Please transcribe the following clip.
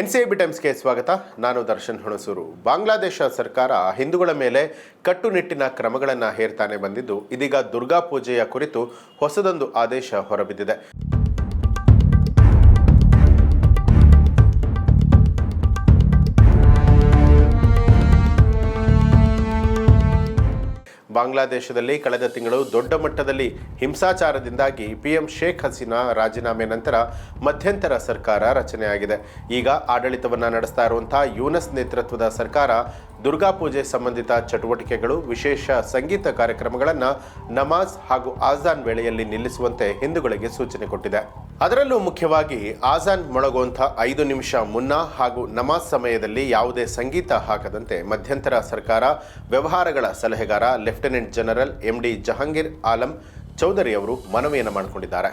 NCIB ಟೈಮ್ಸ್ಗೆ ಸ್ವಾಗತ. ನಾನು ದರ್ಶನ್ ಹುಣಸೂರು. ಬಾಂಗ್ಲಾದೇಶ ಸರ್ಕಾರ ಹಿಂದೂಗಳ ಮೇಲೆ ಕಟ್ಟುನಿಟ್ಟಿನ ಕ್ರಮಗಳನ್ನು ಹೇರ್ತಾನೆ ಬಂದಿದ್ದು, ಇದೀಗ ದುರ್ಗಾ ಪೂಜೆಯ ಕುರಿತು ಹೊಸದೊಂದು ಆದೇಶ ಹೊರಬಿದ್ದಿದೆ. ಬಾಂಗ್ಲಾದೇಶದಲ್ಲಿ ಕಳೆದ ತಿಂಗಳು ದೊಡ್ಡ ಮಟ್ಟದಲ್ಲಿ ಹಿಂಸಾಚಾರದಿಂದಾಗಿ ಪಿಎಂ ಶೇಖ್ ಹಸೀನಾ ರಾಜೀನಾಮೆ ನಂತರ ಮಧ್ಯಂತರ ಸರ್ಕಾರ ರಚನೆಯಾಗಿದೆ. ಈಗ ಆಡಳಿತವನ್ನು ನಡೆಸ್ತಾ ಇರುವಂತಹ ಯೂನಸ್ ನೇತೃತ್ವದ ಸರ್ಕಾರ ದುರ್ಗಾ ಪೂಜೆ ಸಂಬಂಧಿತ ಚಟುವಟಿಕೆಗಳು, ವಿಶೇಷ ಸಂಗೀತ ಕಾರ್ಯಕ್ರಮಗಳನ್ನು ನಮಾಜ್ ಹಾಗೂ ಆಜಾನ್ ವೇಳೆಯಲ್ಲಿ ನಿಲ್ಲಿಸುವಂತೆ ಹಿಂದೂಗಳಿಗೆ ಸೂಚನೆ ಕೊಟ್ಟಿದೆ. ಅದರಲ್ಲೂ ಮುಖ್ಯವಾಗಿ ಆಜಾನ್ ಮೊಳಗುವಂಥ ಐದು ನಿಮಿಷ ಮುನ್ನ ಹಾಗೂ ನಮಾಜ್ ಸಮಯದಲ್ಲಿ ಯಾವುದೇ ಸಂಗೀತ ಹಾಕದಂತೆ ಮಧ್ಯಂತರ ಸರ್ಕಾರ, ವ್ಯವಹಾರಗಳ ಸಲಹೆಗಾರ, lieutenant general M D Jahangir Alam Chowdhury ಅವರು ಮನವಿಯನ್ನು ಮಾಡಿಕೊಂಡಿದ್ದಾರೆ.